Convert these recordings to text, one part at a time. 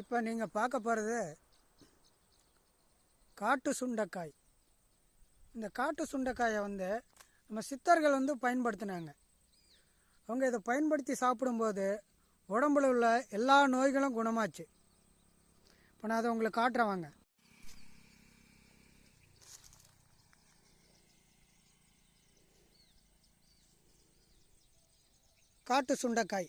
இப்போ நீங்கள் பார்க்க போகிறது காட்டு சுண்டைக்காய். இந்த காட்டு சுண்டைக்காயை வந்து நம்ம சித்தர்கள் வந்து பயன்படுத்தினாங்க. அவங்க இதை பயன்படுத்தி சாப்பிடும்போது உடம்புல உள்ள எல்லா நோய்களும் குணமாச்சு. இப்போ நான் அதை உங்களுக்கு காட்டுறேன் வாங்க. காட்டு சுண்டைக்காய்.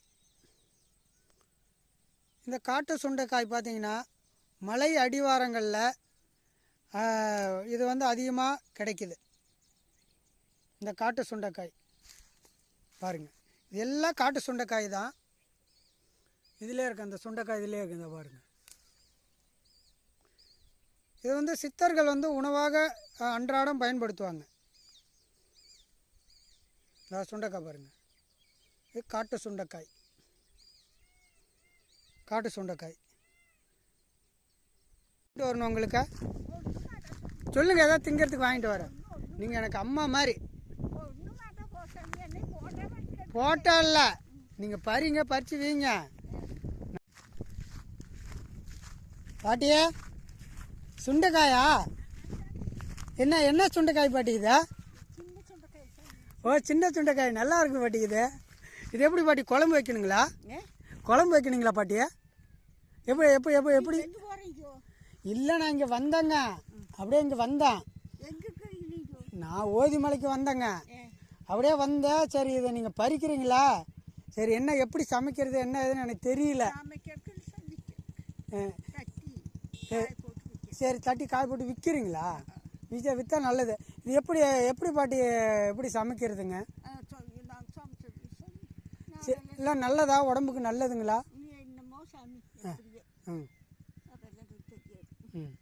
இந்த காட்டு சுண்டைக்காய் பார்த்தீங்கன்னா மலை அடிவாரங்களில் இது வந்து அதிகமாக கிடைக்குது. இந்த காட்டு சுண்டைக்காய். பாருங்கள் இது எல்லாம் காட்டு சுண்டைக்காய் தான். இதிலே இருக்குது அந்த சுண்டைக்காய் இதிலே இருக்குது இந்த பாருங்கள் இது வந்து சித்தர்கள் வந்து உணவாக அன்றாடம் பயன்படுத்துவாங்க. இந்த சுண்டைக்காய் பாருங்கள் இது காட்டு சுண்டைக்காய். காட்டு சுண்டைக்காய். வாங்கிட்டு வரணும் உங்களுக்கு? சொல்லுங்கள் ஏதாவது திங்கிறதுக்கு வாங்கிட்டு வரேன். நீங்கள் எனக்கு அம்மா மாதிரி. போட்டா இல்லை நீங்கள் பறிங்க பறிச்சு வீங்க. பாட்டியே சுண்டைக்காயா? என்ன என்ன சுண்டைக்காய் பாட்டி இது? ஓ சின்ன சுண்டைக்காய். நல்லா இருக்கு பாட்டி இது. இது எப்படி பாட்டி குழம்பு வைக்கணுங்களா? குழம்பு வைக்கணுங்களா பாட்டியே? எப்படி எப்படி எப்படி எப்படி? இல்லை நான் இங்கே வந்தேங்க. அப்படியே இங்கே வந்தேன். நான் ஓதி மலைக்கு வந்தேங்க. அப்படியே வந்தேன். சரி இதை நீங்கள் பறிக்கிறீங்களா? சரி என்ன எப்படி சமைக்கிறது என்ன ஏதுன்னு எனக்கு தெரியல. சரி தட்டி காய் போட்டு விற்கிறீங்களா விற்க விற்றா நல்லது. இது எப்படி எப்படி பாட்டி எப்படி சமைக்கிறதுங்க? இல்லை நல்லதா? உடம்புக்கு நல்லதுங்களா? ம் ம்.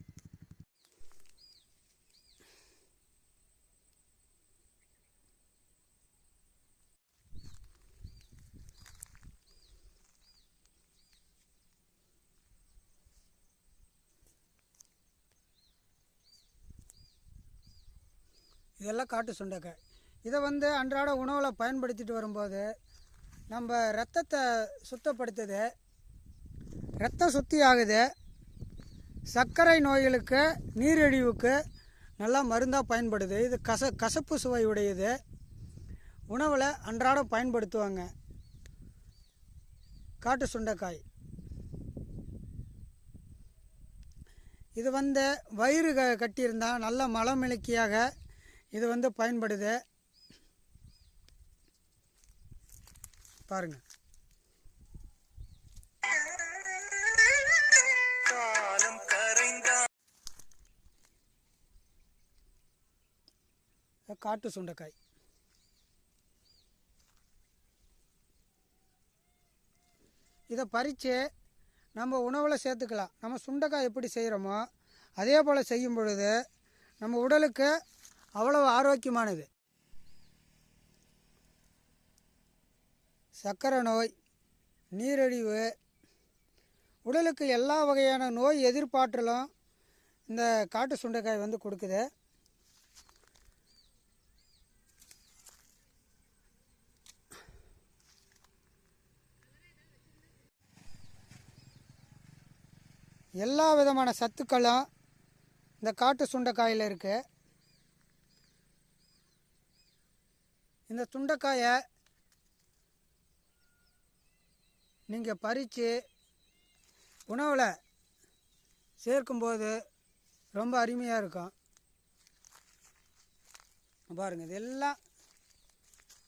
இதெல்லாம் காட்டு சுண்டைக்காய். இதை வந்து அன்றாட உணவில் பயன்படுத்திட்டு வரும்போது நம்ம ரத்தத்தை சுத்தப்படுத்துது ரத்தம் சுத்தி ஆகுது. சர்க்கரை நோய்களுக்கு நீரிழிவுக்கு நல்லா மருந்தாக பயன்படுது. இது கச கசப்பு சுவை உடையது. உணவில் அன்றாடம் பயன்படுத்துவாங்க. காட்டு சுண்டைக்காய். இது வந்து வயிறு க கட்டியிருந்தால் நல்ல மலமிளக்கியாக இது வந்து பயன்படுது. பாருங்கள் காட்டு சுண்டைக்காய். இதை பறித்து நம்ம உணவில் சேர்த்துக்கலாம். நம்ம சுண்டைக்காய் எப்படி செய்கிறோமோ அதே போல் செய்யும் பொழுது நம்ம உடலுக்கு அவ்வளவு ஆரோக்கியமானது. சர்க்கரை நோய் நீரிழிவு உடலுக்கு எல்லா வகையான நோய் எதிர்ப்பாற்றலும் இந்த காட்டு சுண்டைக்காய் வந்து கொடுக்குது. எல்லா விதமான சத்துக்களும் இந்த காட்டு சுண்டைக்காயில் இருக்குது இந்த சுண்டைக்காயை நீங்கள் பறித்து உணவில் சேர்க்கும்போது ரொம்ப அருமையாக இருக்கும். பாருங்கள் இது எல்லாம்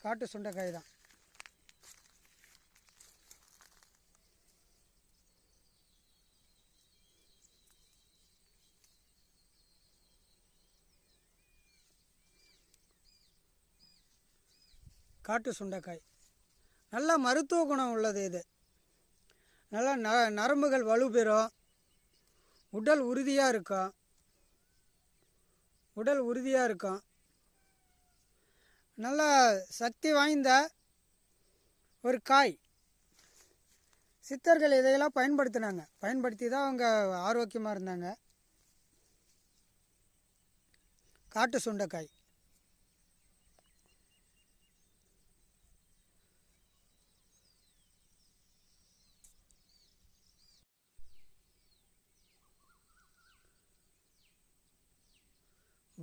காட்டு சுண்டைக்காய் தான். காட்டு சுண்டைக்காய். நல்லா மருத்துவ குணம் உள்ளது இது. நல்லா ந நரம்புகள் வலுப்பெறும் உடல் உறுதியாக இருக்கும். உடல் உறுதியாக இருக்கும். நல்ல சக்தி வாய்ந்த ஒரு காய். சித்தர்கள் இதையெல்லாம் பயன்படுத்தினாங்க. பயன்படுத்தி தான் அவங்க ஆரோக்கியமாக இருந்தாங்க. காட்டு சுண்டைக்காய்.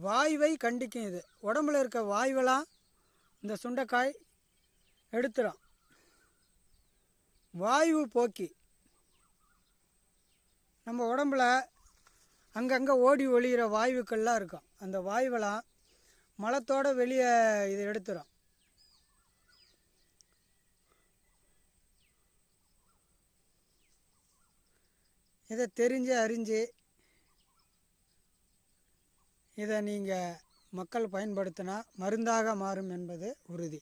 வாய்வை கண்டிக்கும் இது. உடம்புல இருக்க வாய்வெல்லாம் இந்த சுண்டைக்காய் எடுத்துடும் வாயு போக்கி. நம்ம உடம்புல அங்கங்கே ஓடி ஒழிகிற வாயுக்கள்லாம் இருக்கும். அந்த வாயுவெல்லாம் மலத்தோடு வெளியே இது எடுத்துடும் இதை தெரிஞ்சு அறிஞ்சு இதை நீங்கள் மக்கள் பயன்படுத்தினா மருந்தாக மாறும் என்பது உறுதி.